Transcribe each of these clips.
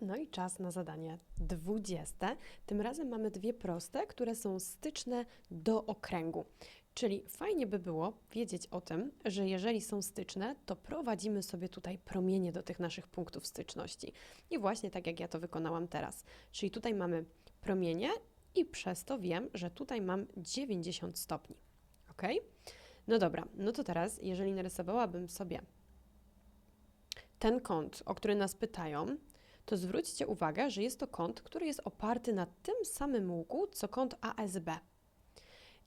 No i czas na zadanie dwudzieste. Tym razem mamy dwie proste, które są styczne do okręgu. Czyli fajnie by było wiedzieć o tym, że jeżeli są styczne, to prowadzimy sobie tutaj promienie do tych naszych punktów styczności. I właśnie tak jak ja to wykonałam teraz. Czyli tutaj mamy promienie i przez to wiem, że tutaj mam 90 stopni. Ok? No dobra, no to teraz, jeżeli narysowałabym sobie ten kąt, o który nas pytają, to zwróćcie uwagę, że jest to kąt, który jest oparty na tym samym łuku, co kąt ASB.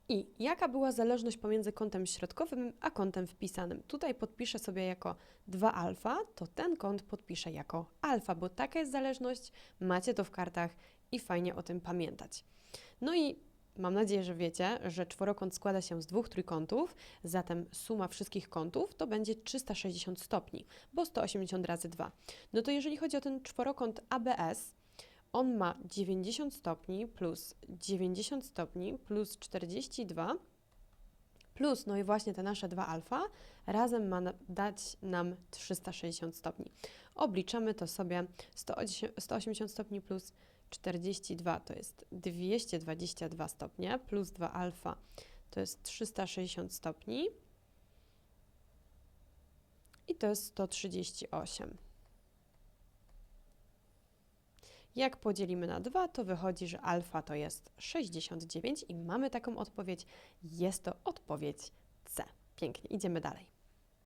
I jaka była zależność pomiędzy kątem środkowym a kątem wpisanym? Tutaj podpiszę sobie jako 2 alfa, to ten kąt podpiszę jako alfa, bo taka jest zależność, macie to w kartach i fajnie o tym pamiętać. No i mam nadzieję, że wiecie, że czworokąt składa się z dwóch trójkątów, zatem suma wszystkich kątów to będzie 360 stopni, bo 180 razy 2. No to jeżeli chodzi o ten czworokąt ABS, on ma 90 stopni plus 90 stopni plus 42 plus, no i właśnie te nasze 2 alfa, razem ma dać nam 360 stopni. Obliczamy to sobie 180 180 stopni plus 42 to jest 222 stopnie, plus 2 alfa to jest 360 stopni i to jest 138. Jak podzielimy na 2, to wychodzi, że alfa to jest 69 i mamy taką odpowiedź. Jest to odpowiedź C. Pięknie, idziemy dalej.